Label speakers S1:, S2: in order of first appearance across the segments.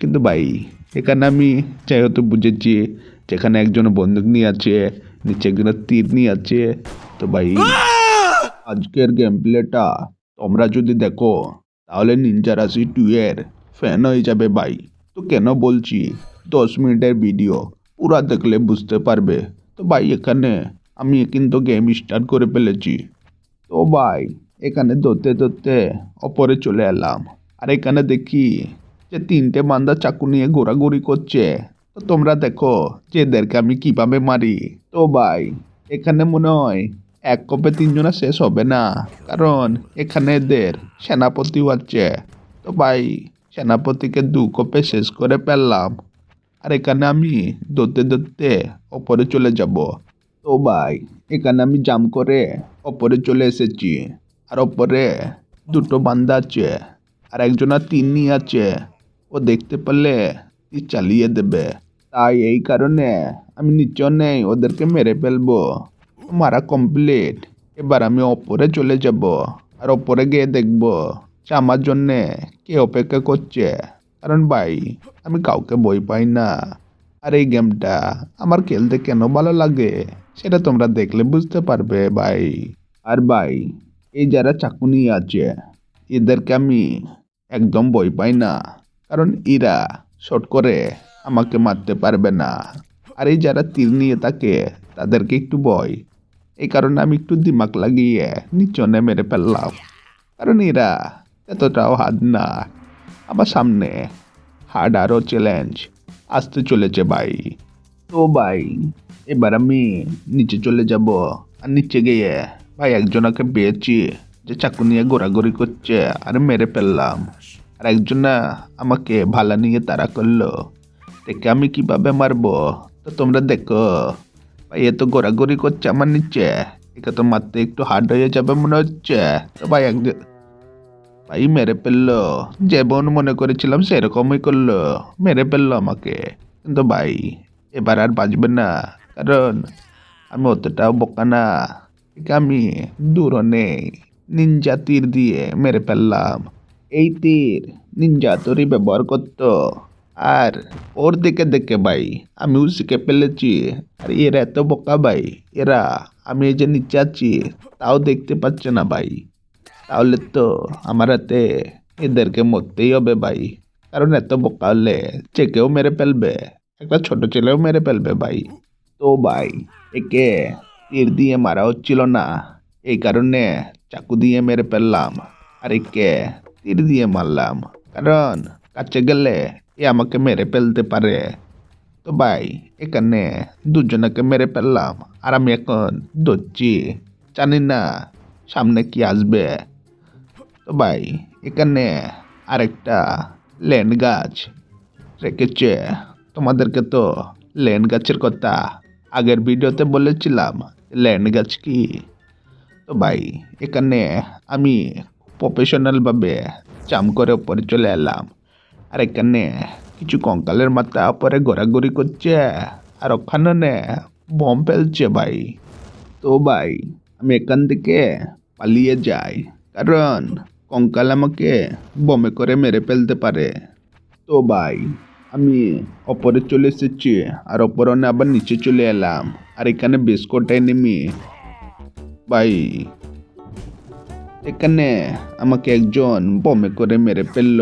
S1: কিন্তু ভাই এখানে আমি যেহেতু বুঝেছি যেখানে একজন বন্দুক নিয়ে আছে নিচে একজন তীর নিয়ে আছে। তো ভাই আজকের গেম প্লেটা তোমরা যদি দেখো তাহলে নিনজা রাশি টু এর ফ্যান হয়ে যাবে ভাই। তো কেন বলছি দশ মিনিটের ভিডিও পুরা দেখলে বুঝতে পারবে। তো ভাই এখানে আমি কিন্তু গেম স্টার্ট করে ফেলেছি। তো ভাই এখানে ধরতে ধরতে ওপরে চলে এলাম। আর এখানে দেখি যে তিনটে বান্দা চাকু নিয়ে ঘোরাঘুরি করছে। তো তোমরা দেখো যে এদেরকে আমি কীভাবে মারি। তো ভাই, এখানে মনে হয় এক কপে তিনজনা শেষ হবে না। কারণ এখানে এদের সেনাপতিও আছে। তো ভাই, সেনাপতিকে দু কপে শেষ করে ফেললাম। আর এখানে আমি ধরতে ধরতে ওপরে চলে যাব। তো ভাই, এখানে আমি জাম করে ওপরে চলে এসেছি। আর ওপরে দুটো বান্দা আছে। আর একজনা তিন নিয়ে আছে। দেখতে পেলে চালিয়ে দেবে। তাই এই কারণে আমি নিচেও নেই ওদেরকে মেরে ফেলব। মারা কমপ্লিট। এবার আমি ওপরে চলে যাব আর ওপরে গিয়ে দেখব যে আমার জন্যে কে অপেক্ষা করছে। কারণ ভাই, আমি কাউকে বই পাই না। আর এই গেমটা আমার খেলতে কেন ভালো লাগে, সেটা তোমরা দেখলে বুঝতে পারবে ভাই। আর ভাই, এই যারা চাকুনি আছে, এদেরকে আমি একদম বই পাই না। কারণ এরা শট করে আমাকে মারতে পারবে না। আর এই যারা তীর নিয়ে থাকে, তাদেরকে একটু ভয়। এই কারণে আমি একটু দিমাগ লাগিয়ে নিচনে মেরে ফেললাম। কারণ এরা এতটাও হাত না। আমার সামনে হার্ড আরও চ্যালেঞ্জ আসতে চলেছে ভাই। তো ভাই, এবার আমি নিচে চলে যাব। আর নিচে গিয়ে ভাই একজনকে পেয়েছি, যে চাকু নিয়ে ঘোরাঘুরি করছে, আর মেরে ফেললাম। আর একজনা আমাকে ভালা নিয়ে তাড়া করল। দেখে আমি কীভাবে মারবো? তো তোমরা দেখো, ভাই, এ তো ঘোরাঘুরি করছে আমার নিচে। একে তো মারতে একটু হার্ড হয়ে যাবে মনে হচ্ছে। তো ভাই একজন ভাই, মেরে ফেলল। যেমন মনে করেছিলাম সেরকমই করল। মেরে ফেলল আমাকে। কিন্তু ভাই, এবার আর বাঁচবে না। কারণ আমি অতটাও বোকা না। আমি দূরও নেই নিনজা তীর দিয়ে মেরে ফেললাম। এই তীর নিনজা তোরই ব্যবহার করতো। আর ওর দিকে দেখে ভাই আমিও শিখে ফেলেছি। আর এরা এত বোকা ভাই, এরা, আমি এই যে নিচে আছি, তাও দেখতে পাচ্ছে না ভাই। তাহলে তো আমার হাতে এদেরকে মরতেই হবে ভাই। কারণ এত বোকা হলে যে কেউ মেরে ফেলবে, একটা ছোট ছেলেও মেরে ফেলবে ভাই। তো ভাই, একে তীর দিয়ে মারা হচ্ছিল না, এই কারণে চাকু দিয়ে মেরে ফেললাম। আর একে তীর দিয়ে মারলাম। কারণ কাছে গেলে এ আমাকে মেরে ফেলতে পারে। তো ভাই, এখানে দুজনকে মেরে ফেললাম আর আমি এখন দৌড়ছি জানি না সামনে কি আসবে। তো ভাই, এখানে আরেকটা লেন গাছ রেখেছে। তোমাদেরকে তো লেন গাছের কথা আগের ভিডিওতে বলেছিলাম। লেন গাছ কি? তো ভাই, এখানে আমি প্রফেশনালভাবে চাম করে ওপরে চলে এলাম। আর এখানে কিছু কঙ্কালের মাথা পরে ঘোরাঘুরি করছে, আর ওখানে বম ফেলছে ভাই। তো ভাই, আমি এখান থেকে পালিয়ে যাই, কারণ কঙ্কাল আমাকে বমে করে মেরে ফেলতে পারে। তো ভাই, আমি ওপরে চলে এসেছি, আর ওপরে আবার নিচে চলে এলাম। আর এখানে বেশ কটা নেমি ভাই এখানে আমাকে একজন বমে করে মেরে ফেলল,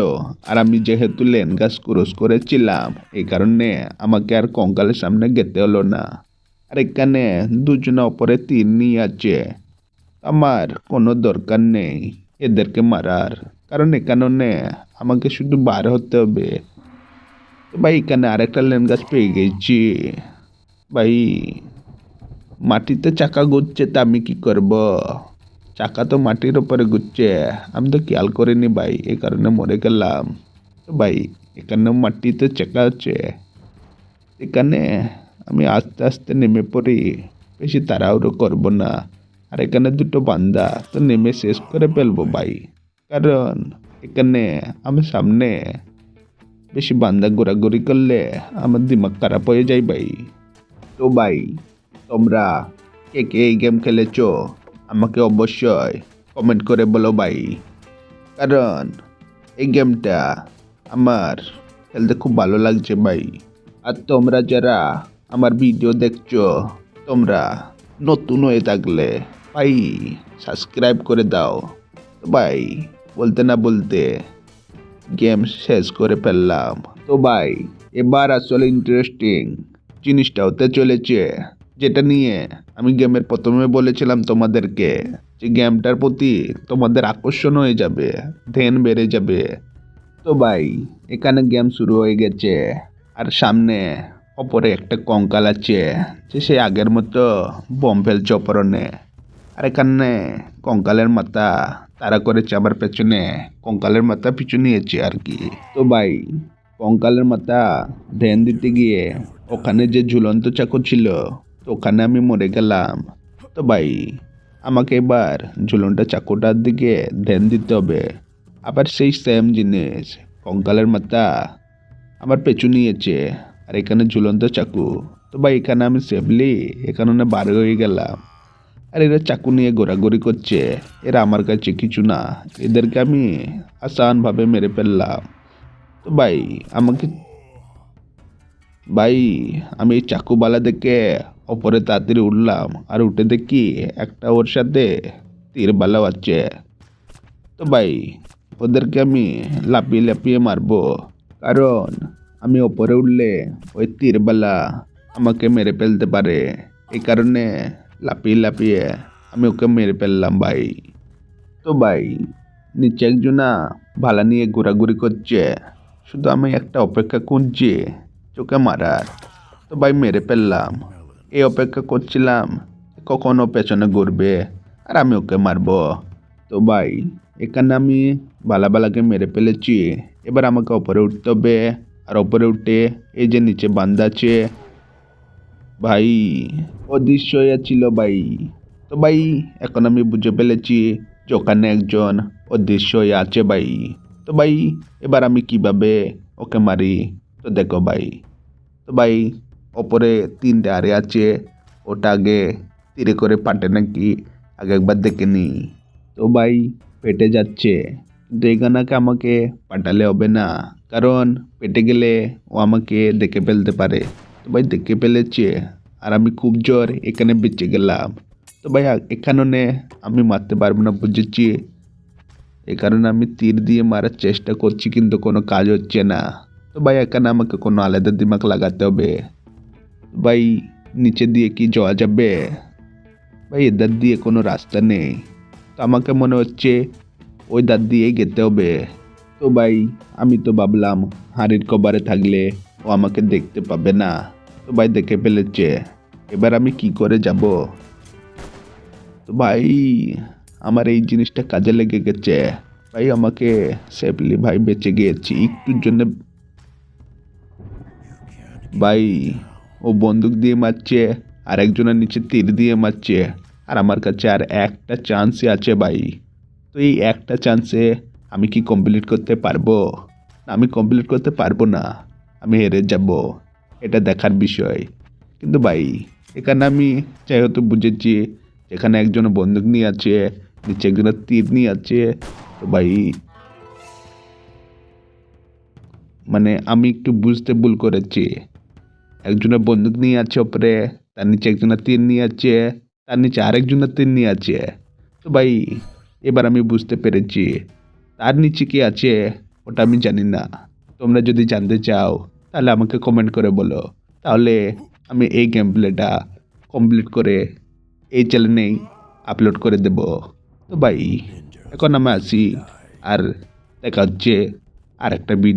S1: আর আমি যেহেতু লেন গাছ ক্রস করেছিলাম, এই কারণে আমাকে আর কঙ্কালের সামনে গেতে হলো না। আর এখানে দুজনে ওপরে তীর নিয়ে আছে। আমার কোনো দরকার নেই এদেরকে মারার, কারণ এখানে আমাকে শুধু বার হতে হবে। তো ভাই, এখানে আরেকটা লেন গাছ পেয়ে গেছি। ভাই, মাটিতে চাকা ঘুরছে তা আমি কি করব? চাকা তো মাটির ওপরে ঘুরছে। আমি তো খেয়াল করিনি ভাই এই কারণে মরে গেলাম। ভাই, এখানে মাটিতে চাকা আছে। এখানে আমি আস্তে আস্তে নেমে পড়ি। বেশি তাড়াহুড়ো করব না। আর এখানে দুটো বান্দা, তো নেমে শেষ করে ফেলব ভাই। কারণ এখানে আমি সামনে বেশি বান্দা ঘোরাঘুরি করলে আমার দিমাগ খারাপ হয়ে যায় ভাই। তো ভাই, তোমরা কে কে এই গেম খেলেছো? আমাকে অবশ্যই কমেন্ট করে বলো ভাই। কারণ এই গেমটা আমার খেলতে খুব ভালো লাগছে ভাই। আর তোমরা যারা আমার ভিডিও দেখছ, তোমরা নতুন হয়ে থাকলে ভাই সাবস্ক্রাইব করে দাও। তো ভাই, বলতে না বলতে গেম শেষ করে ফেললাম। তো ভাই, এবার আসলে ইন্টারেস্টিং জিনিসটা হতে চলেছে। যেটা নিয়ে আমি গেমের প্রথমে বলেছিলাম তোমাদেরকে যে গেমটার প্রতি তোমাদের আকর্ষণ হয়ে যাবে, ধ্যান বেড়ে যাবে। তো ভাই, এখানে গেম শুরু হয়ে গেছে। আর সামনে অপরে একটা কঙ্কাল আছে, যে সে আগের মতো বম ফেলছে অপরণে আর এখানে কঙ্কালের মাথা তারা করেছে আমার পেছনে, কঙ্কালের মাথা পিছু নিয়েছে আর কি। তো ভাই, কঙ্কালের মাথা ধ্যান দিতে গিয়ে ওখানে যে ঝুলন্ত চাকু ছিল ওখানে আমি মরে গেলাম। তো ভাই, আমাকে এবার ঝুলন্ত চাকুটার দিকে ধ্যান দিতে হবে। আবার সেই সেম জিনিস, কঙ্কালের মাথা আমার পেছু নিয়েছে। আর এখানে ঝুলন্ত চাকু। তো ভাই, এখানে আমি সেফলি এখানে বার হয়ে গেলাম। আর এরা চাকু নিয়ে ঘোরাঘুরি করছে। এরা আমার কাছে কিছু না। এদেরকে আমি আসানভাবে মেরে ফেললাম। তো ভাই, আমাকে, ভাই, আমি এই চাকুবালা দেখে ওপরে তাড়াতাড়ি উঠলাম আর উঠে দেখি একটা ওর সাথে তীরবালাও আছে তো ভাই, ওদেরকে আমি লাপিয়ে লাপিয়ে মারবো, কারণ আমি ওপরে উঠলে ওই তীরবালা আমাকে মেরে ফেলতে পারে। এই কারণে লাপিয়ে লাপিয়ে আমি ওকে মেরে ফেললাম ভাই। তো ভাই, নিচে একজনা ভালা নিয়ে ঘোরাঘুরি করছে। শুধু আমি একটা অপেক্ষা করছি চোখে মারার। তো ভাই, মেরে ফেললাম। এই অপেক্ষা করছিলাম, কখনো পেছনে ঘুরবে, আর আমি ওকে মারবো। তো ভাই, এখানে আমি বালা বালাকে মেরে ফেলেছি। এবার আমাকে ওপরে উঠতে হবে, আর ওপরে উঠে এই যে নিচে বান্ধ আছে, ভাই অদৃশ্য ছিল ভাই। তো ভাই, এখন আমি বুঝে ফেলেছি যে ওখানে একজন অদৃশ্য আছে ভাই। তো ভাই, এবার আমি কীভাবে ওকে মারি? তো দেখো ভাই। তো ভাই ওপরে তিনটে আরে আছে, ওটা আগে তীরে করে পাটে নাকি আগে একবার দেখে নি তো ভাই, পেটে যাচ্ছে, কিন্তু এখানাকে আমাকে পাঠালে হবে না, কারণ পেটে গেলে ও আমাকে দেখে ফেলতে পারে। তো ভাই, দেখে ফেলেছে, আর আমি খুব জোর এখানে বেঁচে গেলাম। তো ভাই, এখানে আমি মারতে পারব না, বুঝেছি? এই কারণে আমি তীর দিয়ে মারার চেষ্টা করছি, কিন্তু কোনো কাজ হচ্ছে না। তো ভাই, এখানে আমাকে কোনো আলাদা দিমাগ লাগাতে হবে। ভাই, নিচে দিয়ে কি যাওয়া যাবে? ভাই এদার দিয়ে কোনো রাস্তা নেই। তো আমাকে মনে হচ্ছে ওই দাঁত দিয়েই যেতে হবে। তো ভাই, আমি তো ভাবলাম হাড়ির কভারে থাকলে ও আমাকে দেখতে পাবে না। তো ভাই, দেখে ফেলেছে। এবার আমি কি করে যাব? তো ভাই, আমার এই জিনিসটা কাজে লেগে গেছে। ভাই, আমাকে সেফলি ভাই, বেঁচে গিয়েছি। একটুর জন্য ভাই ও বন্দুক দিয়ে মারছে আর একজনের নিচে তীর দিয়ে মারছে। আর আমার কাছে আর একটা চান্সই আছে ভাই। তো এই একটা চান্সে আমি কি কমপ্লিট করতে পারব? আমি কমপ্লিট করতে পারব না। আমি হেরে যাব। এটা দেখার বিষয়। কিন্তু ভাই, এখানে আমি যেহেতু বুঝেছি এখানে একজন বন্দুক নিয়ে আছে, নিচে একজনের তীর নিয়ে আছে, তো ভাই মানে আমি একটু বুঝতে ভুল করেছি। একজনের বন্দুক নিয়ে আছে ওপরে, তার নিচে একজনের তীর নিয়ে আছে, তার নিচে আরেকজনের তীর নিয়ে আছে। তো ভাই, এবার আমি বুঝতে পেরেছি, তার নিচে কি আছে ওটা আমি জানি না। তোমরা যদি জানতে চাও, তাহলে আমাকে কমেন্ট করে বলো। তাহলে আমি এই গেম প্লেটা কমপ্লিট করে এই চ্যানেলেই আপলোড করে দেব। তো ভাই, এখন আমি আসি, আর দেখা হচ্ছে আর একটা ভিডিও